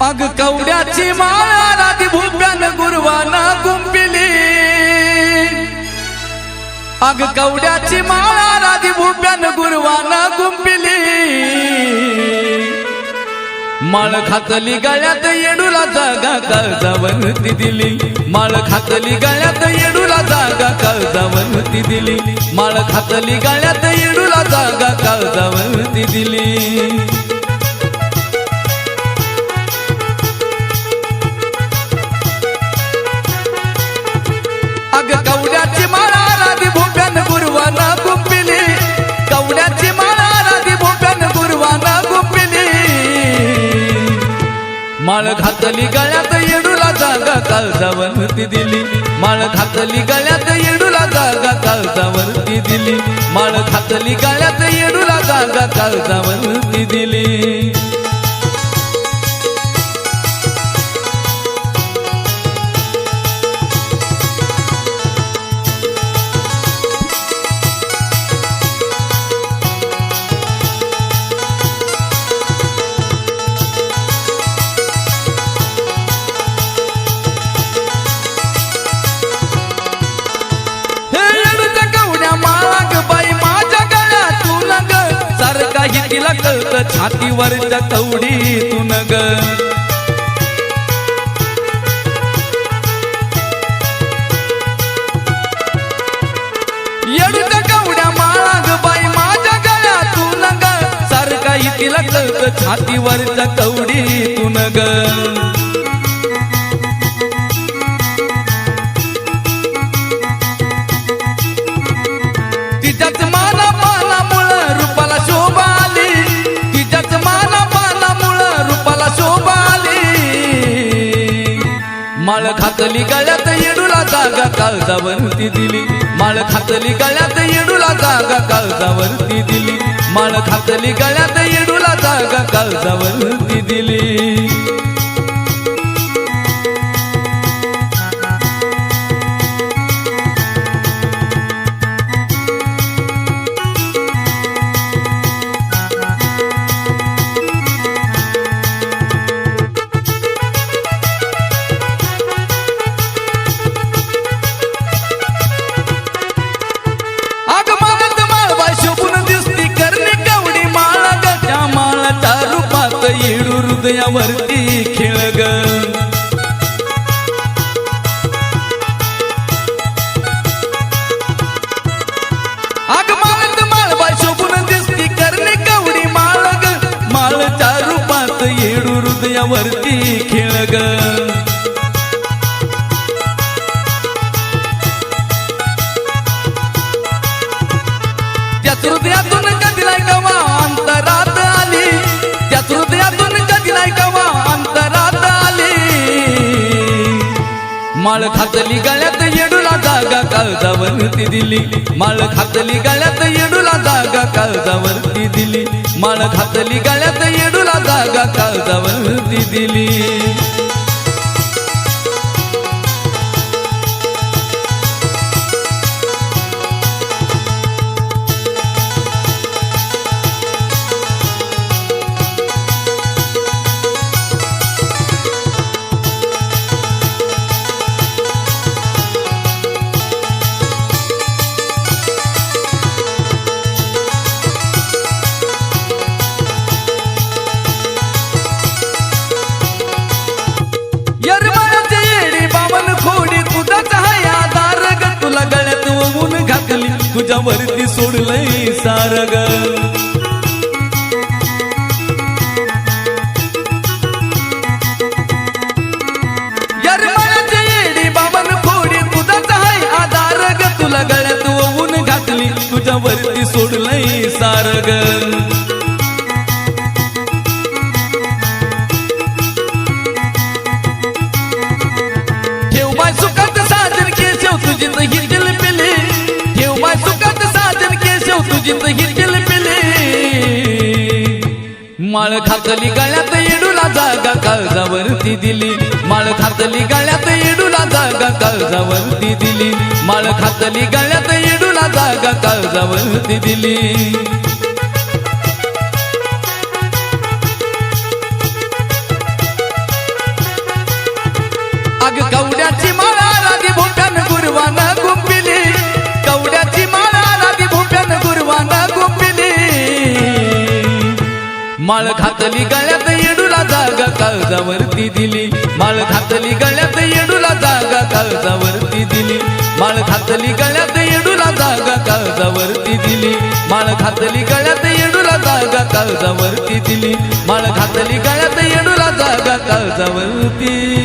अग कवड्याची माळा राधी भूप्यान गुरवाना गुंपिली अग कवड्याची माळा राधी भूप्यान गुरवाना गुंपिली माळ खातली गळ्यात येडूला जागा काळजावरती दिली. माळ खातली गळ्यात येडूला जागा काळजावरती दिली. माळ खातली गळ्यात येडूला जागा काळजावरती दिली. माळ घातली गळ्यात येडूला जागा काळजावरती दिली. माळ घातली गळ्यात येडूला जागा काळजावरती दिली. माळ घातली गळ्यात येडूला जागा काळजावरती दिली. काही तिला कळत छातीवरच्या कवडीतून ग. कवड्या माग बाई माझ्या गळ्यातून ग. सारं काही तिला छातीवरच्या कवडीतून ग. माळ खातली गळ्यात येडूला जागा काळजावरती दिली. माळ खातली गळ्यात येडूला जागा काळजावरती दिली. माळ खातली गळ्यात हृदयावरती खेळ ग. अग शोभून दिसती करणे कवडी माळ माळच्या रूपात येडू हृदयावरती माळ खातली गळ्यात येडूला जागा काळजावरती दिली. माळ खातली गळ्यात येडूला जागा काळजावरती दिली. माळ खातली गळ्यात येडूला जागा काळजावरती दिली. घातली तुझ्यावरती सोडलंय सारग केशव तुझी ही दिल माळ खातली गळ्यात येडूला जागा काळजावरती दिली. माळ खातली गळ्यात येडूला जागा काळजावरती दिली. माळ खातली गळ्यात येडूला जागा काळजावरती दिली. माळ घातली गळ्यात येडूला जागा काळजावरती दिली. माळ घातली गळ्यात येडूला जागा काळजावरती दिली. माळ घातली गळ्यात येडूला जागा काळजावरती दिली. माळ घातली गळ्यात येडूला जागा काळजावरती दिली. माळ घातली गळ्यात येडूला जागा काळजावरती